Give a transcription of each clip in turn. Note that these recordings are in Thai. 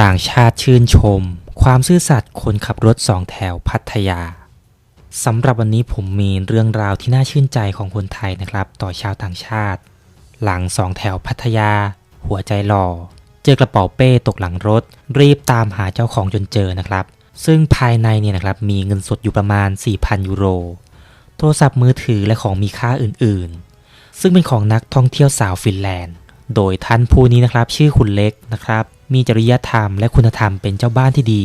ต่างชาติชื่นชม ความซื่อสัตย์คนขับรถสองแถวพัทยาสำหรับวันนี้ผมมีเรื่องราวที่น่าชื่นใจของคนไทยนะครับ ต่อชาวต่างชาติ หลังสองแถวพัทยา หัวใจหล่อ เจอกระเป๋าเป้ตกหลังรถ รีบตามหาเจ้าของจนเจอนะครับ ซึ่งภายในเนี่ยนะครับมีเงินสดอยู่ประมาณ 4,000 ยูโร โทรศัพท์มือถือและของมีค่าอื่นๆ ซึ่งเป็นของนักท่องเที่ยวสาวฟินแลนด์ โดยท่านผู้นี้นะครับชื่อคุณเล็กนะครับ มีจริยธรรมและคุณธรรมเป็นเจ้าบ้านที่ดี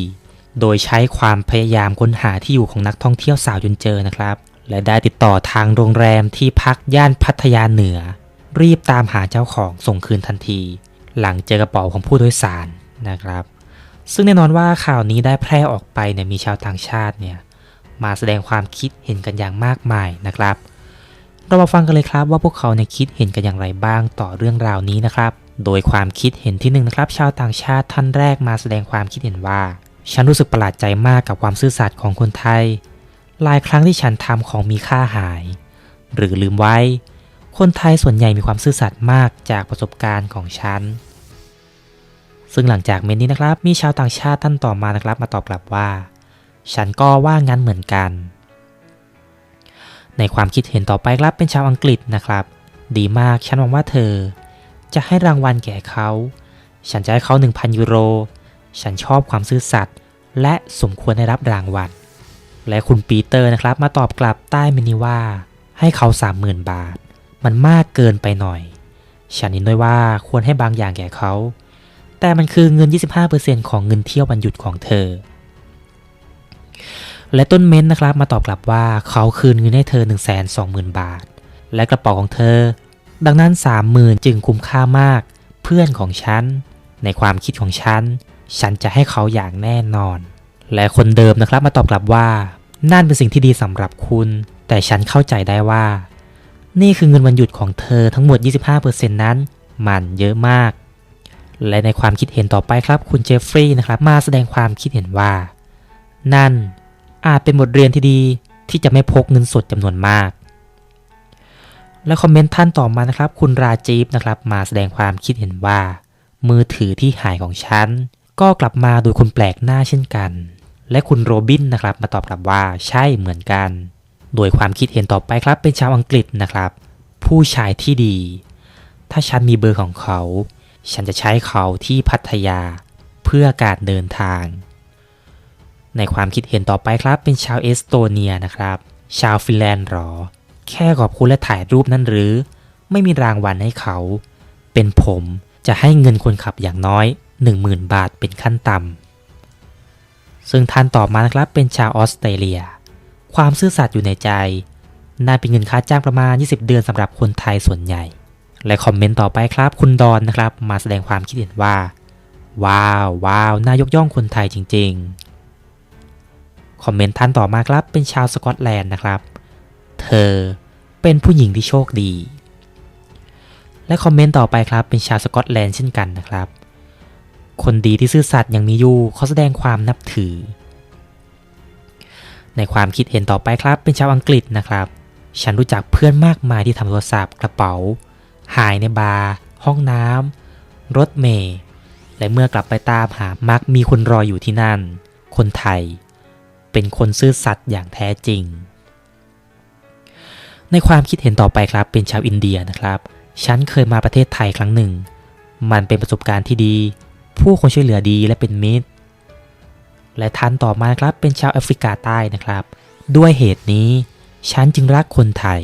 โดยใช้ความพยายามค้นหาที่อยู่ของนักท่องเที่ยวสาวจนเจอนะครับ และได้ติดต่อทางโรงแรมที่พักย่านพัทยาเหนือ รีบตามหาเจ้าของส่งคืนทันที หลังเจอกระเป๋าของผู้โดยสารนะครับ ซึ่งแน่นอนว่าข่าวนี้ได้แพร่ออกไปเนี่ยมีชาวต่างชาติเนี่ยมาแสดงความคิดเห็นกันอย่างมากมายนะครับ เรามาฟังกันเลยครับว่าพวกเขาเนี่ยคิดเห็นกันอย่างไรบ้างต่อเรื่องราวนี้นะครับ โดยความคิดเห็นที่หนึ่งนะครับ ชาวต่างชาติท่านแรกมาแสดงความคิดเห็นว่า ฉันรู้สึกประหลาดใจมากกับความซื่อสัตย์ของคนไทย หลายครั้งที่ฉันทำของมีค่าหาย หรือลืมไว้ คนไทยส่วนใหญ่มีความซื่อสัตย์มากจากประสบการณ์ของฉัน ซึ่งหลังจากเมนนี้นะครับ มีชาวต่างชาติท่านต่อมานะครับ มาตอบกลับว่า ฉันก็ว่างั้นเหมือนกัน ในความคิดเห็นต่อไปครับเป็นชาวอังกฤษนะครับ ดีมากฉันหวังว่าเธอ จะให้รางวัลแก่เขา ฉันจะให้เขา 1,000 ยูโร ฉันชอบความซื่อสัตย์และสมควรได้รับรางวัล และคุณปีเตอร์นะครับมาตอบกลับใต้เมนูว่า ให้เขา 30,000 บาท มันมากเกินไปหน่อย ฉันเห็นด้วยว่าควรให้บางอย่างแก่เขา แต่มันคือเงิน 25%ของเงินเที่ยววันหยุดของเธอ และต้นเม้นนะครับมาตอบกลับว่าเขาคืนเงินให้เธอ 1 2 0 0 0 0 บาท และกระเป๋าของเธอ ดังนั้น 30,000 จึงคุ้มค่ามาก เพื่อนของฉัน ในความคิดของฉัน ฉันจะให้เขาอย่างแน่นอน และคนเดิมนะครับมาตอบกลับว่านั่นเป็นสิ่งที่ดีสำหรับคุณ แต่ฉันเข้าใจได้ว่า นี่คือเงินวันหยุดของเธอทั้งหมด 25%นั้น มันเยอะมาก และในความคิดเห็นต่อไปครับคุณเจฟฟรีย์นะครับมาแสดงความคิดเห็นว่า นั่น อาจเป็นบทเรียนที่ดีที่จะไม่พกเงินสดจำนวนมาก และคอมเมนต์ท่านต่อมานะครับ คุณราจีฟนะครับมาแสดงความคิดเห็นว่า มือถือที่หายของฉัน ก็กลับมาโดยคนแปลกหน้าเช่นกัน และคุณโรบินนะครับมาตอบกลับว่าใช่เหมือนกัน โดยความคิดเห็นต่อไปครับเป็นชาวอังกฤษนะครับ ผู้ชายที่ดี ถ้าฉันมีเบอร์ของเขา ฉันจะใช้เขาที่พัทยาเพื่อการเดินทาง ในความคิดเห็นต่อไปครับเป็นชาวเอสโตเนียนะครับ ชาวฟินแลนด์หรอ แค่ขอบคุณและถ่ายรูปนั่นหรือ ไม่มีรางวัลให้เขา เป็นผมจะให้เงินคนขับอย่างน้อย 10,000 บาทเป็นขั้นต่ำซึ่งท่านตอบมานะครับเป็นชาวออสเตรเลีย ความซื่อสัตย์อยู่ในใจ น่าเป็นเงินค่าจ้างประมาณ 20 เดือนสำหรับคนไทยส่วนใหญ่ และคอมเมนต์ต่อไปครับ คุณดอนนะครับ มาแสดงความคิดเห็นว่า ว้าวว้าวน่ายกย่องคนไทยจริง ๆ คอมเมนต์ท่านต่อมาครับเป็นชาวสกอตแลนด์นะครับ เธอเป็นผู้หญิงที่โชคดี และคอมเมนต์ต่อไปครับเป็นชาวสกอตแลนด์เช่นกันนะครับ คนดีที่ซื่อสัตย์ยังมีอยู่เขาแสดงความนับถือ ในความคิดเห็นต่อไปครับเป็นชาวอังกฤษนะครับ ฉันรู้จักเพื่อนมากมายที่ทำโทรศัพท์กระเป๋า หายในบาร์ห้องน้ำรถเมล์และเมื่อกลับไปตามหามักมีคนรออยู่ที่นั่น คนไทย เป็นคนซื่อสัตย์อย่างแท้จริง ในความคิดเห็นต่อไปครับเป็นชาวอินเดียนะครับ ฉันเคยมาประเทศไทยครั้งหนึ่ง มันเป็นประสบการณ์ที่ดี ผู้คนช่วยเหลือดีและเป็นมิตร และท่านต่อมาครับเป็นชาวแอฟริกาใต้นะครับ ด้วยเหตุนี้ ฉันจึงรักคนไทย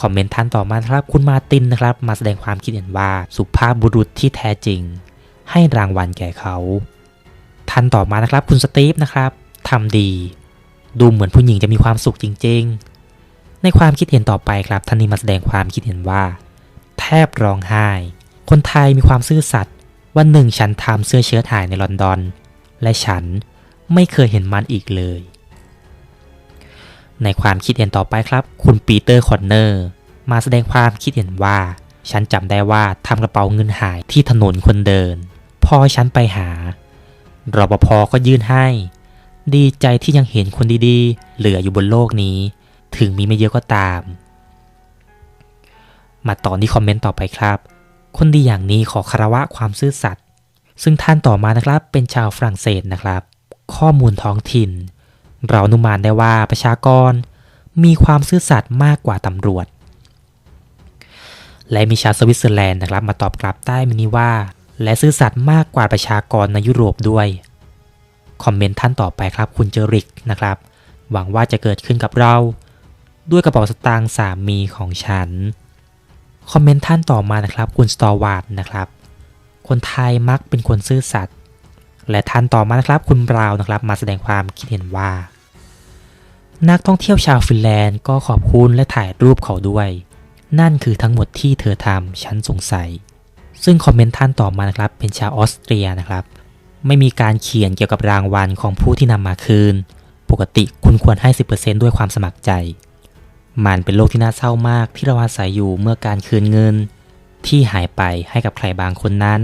คอมเมนต์ท่านต่อมาครับ คุณมาตินนะครับ มาแสดงความคิดเห็นว่าสุภาพบุรุษที่แท้จริง ให้รางวัลแก่เขา ท่านต่อมานะครับ คุณสตีฟนะครับ ทำดี ดูเหมือนผู้หญิงจะมีความสุขจริง ๆ ในความคิดเห็นต่อไปครับท่านนี้มาแสดงความคิดเห็นว่า แทบร้องไห้ คนไทยมีความซื่อสัตย์วันหนึ่งฉันทำเสื้อเชิ้ตหายในลอนดอน และฉันไม่เคยเห็นมันอีกเลย ในความคิดเห็นต่อไปครับ คุณปีเตอร์คอนเนอร์มาแสดงความคิดเห็นว่า ฉันจำได้ว่าทำกระเป๋าเงินหายที่ถนนคนเดิน พอฉันไปหารปภก็ยื่นให้ ดีใจที่ยังเห็นคนดีๆ เหลืออยู่บนโลกนี้ ถึงมีไม่เยอะก็ตาม มาต่อที่คอมเมนต์ต่อไปครับ คนดีอย่างนี้ขอคารวะความซื่อสัตย์ซึ่งท่านต่อมานะครับเป็นชาวฝรั่งเศสนะครับ ข้อมูลท้องถิ่น เราอนุมานได้ว่าประชากร มีความซื่อสัตย์มากกว่าตำรวจ และมีชาวสวิตเซอร์แลนด์นะครับ มาตอบกลับใต้มินิว่า และซื่อสัตย์มากกว่าประชากรในยุโรปด้วย คอมเมนต์ท่านต่อไปครับ คุณเจอริกนะครับ หวังว่าจะเกิดขึ้นกับเรา ด้วยกระเป๋าสตางค์สามีของฉัน คอมเมนต์ท่านต่อมานะครับ คุณสตอวาร์ดนะครับ คนไทยมักเป็นคนซื่อสัตย์และท่านต่อมานะครับ คุณบราวน์นะครับ มาแสดงความคิดเห็นว่า นักท่องเที่ยวชาวฟินแลนด์ก็ขอบคุณและถ่ายรูปเขาด้วย นั่นคือทั้งหมดที่เธอทำฉันสงสัย ซึ่งคอมเมนต์ท่านต่อมานะครับ เป็นชาวออสเตรียนะครับ ไม่มีการเขียนเกี่ยวกับรางวัลของผู้ที่นำมาคืน ปกติคุณควรให้ 10%ด้วยความสมัครใจ มันเป็นโลกที่น่าเศร้ามากที่เราอาศัยอยู่เมื่อการคืนเงิน ที่หายไปให้กับใครบางคนนั้น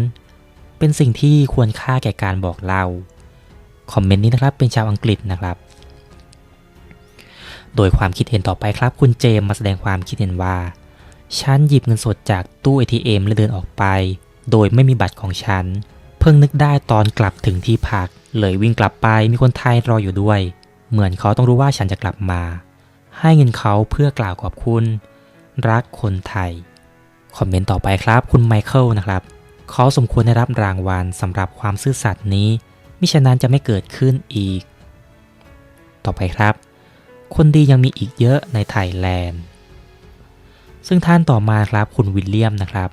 เป็นสิ่งที่ควรค่าแก่การบอกเล่า คอมเมนต์นี้นะครับเป็นชาวอังกฤษนะครับ โดยความคิดเห็นต่อไปครับ คุณเจมมาแสดงความคิดเห็นว่า ฉันหยิบเงินสดจากตู้ ATM และเดินออกไป โดยไม่มีบัตรของฉัน เพิ่งนึกได้ตอนกลับถึงที่พัก เลยวิ่งกลับไปมีคนไทยรออยู่ด้วย เหมือนเขาต้องรู้ว่าฉันจะกลับมา ให้เงินเขาเพื่อกล่าวขอบคุณ รักคนไทย คอมเมนต์ต่อไปครับคุณไมเคิลนะครับเขาสมควรได้รับรางวัลสำหรับความซื่อสัตย์นี้ มิฉะนั้นจะไม่เกิดขึ้นอีก ต่อไปครับ คนดียังมีอีกเยอะในไทยแลนด์ ซึ่งท่านต่อมาครับคุณวิลเลียมนะครับ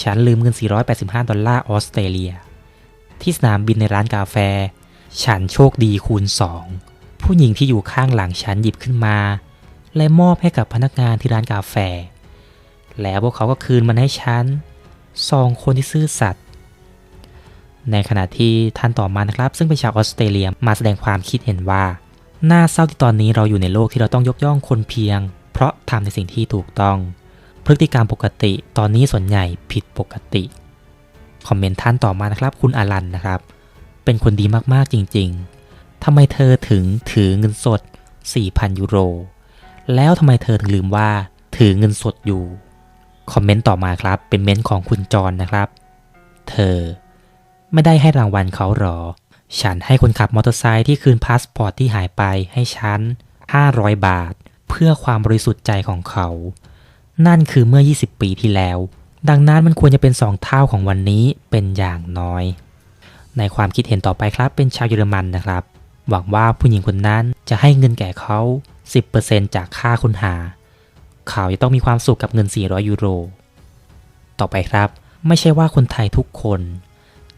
ฉันลืมเงิน 485 ดอลลาร์ออสเตรเลีย ที่สนามบินในร้านกาแฟ ฉันโชคดีคูณ2ผู้หญิงที่อยู่ข้างหลังฉันหยิบขึ้นมา และมอบให้กับพนักงานที่ร้านกาแฟ แล้วพวกเขาก็คืนมันให้ฉันสองคนที่ซื่อสัตย์ในขณะที่ท่านต่อมานะครับ ซึ่งเป็นชาวออสเตรเลียมาแสดงความคิดเห็นว่าน่าเศร้าที่ตอนนี้เราอยู่ในโลกที่เราต้องยกย่องคนเพียง เพราะทำในสิ่งที่ถูกต้อง พฤติกรรมปกติตอนนี้ส่วนใหญ่ผิดปกติ คอมเมนต์ท่านต่อมานะครับ คุณอารันนะครับ เป็นคนดีมากๆจริง ๆทำไมเธอถึงถือเงินสด 4,000 ยูโร แล้วทำไมเธอถึงลืมว่าถือเงินสดอยู่ คอมเมนต์ต่อมาครับ เป็นเม้นต์ของคุณจรนะครับ เธอ ไม่ได้ให้รางวัลเขาหรอ ฉันให้คนขับมอเตอร์ไซค์ที่คืนพาสปอร์ตที่หายไปให้ฉัน 500 บาท เพื่อความบริสุทธิ์ใจของเขา นั่นคือเมื่อ 20 ปีที่แล้ว ดังนั้นมันควรจะเป็น 2 เท่าของวันนี้เป็นอย่างน้อย ในความคิดเห็นต่อไปครับเป็นชาวเยอรมันนะครับ หวังว่าผู้หญิงคนนั้นจะให้เงินแก่เขา 10%จากค่าค้นหา เขาจะต้องมีความสุขกับเงิน 400 ยูโร ต่อไปครับ ไม่ใช่ว่าคนไทยทุกคน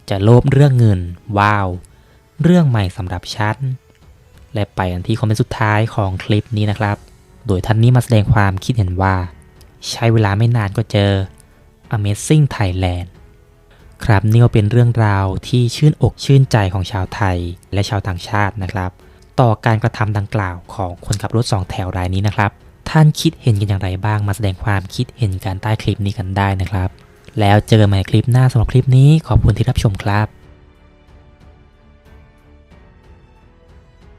จะโลภเรื่องเงิน ว้าว เรื่องใหม่สำหรับฉัน และไปอันที่คอมเมนต์สุดท้ายของคลิปนี้นะครับ โดยท่านนี้มาแสดงความคิดเห็นว่า ใช้เวลาไม่นานก็เจอ Amazing Thailand ครับนี่ก็เป็นเรื่องราวที่ชื่นอกชื่นใจของชาวไทยและชาวต่างชาตินะครับ ต่อการกระทำดังกล่าวของคนขับรถสองแถวรายนี้นะครับ ท่านคิดเห็นกันอย่างไรบ้างมาแสดงความคิดเห็นกันใต้คลิปนี้กันได้นะครับ แล้วเจอกันใหม่คลิปหน้าสำหรับคลิปนี้ขอบคุณที่รับชมครับ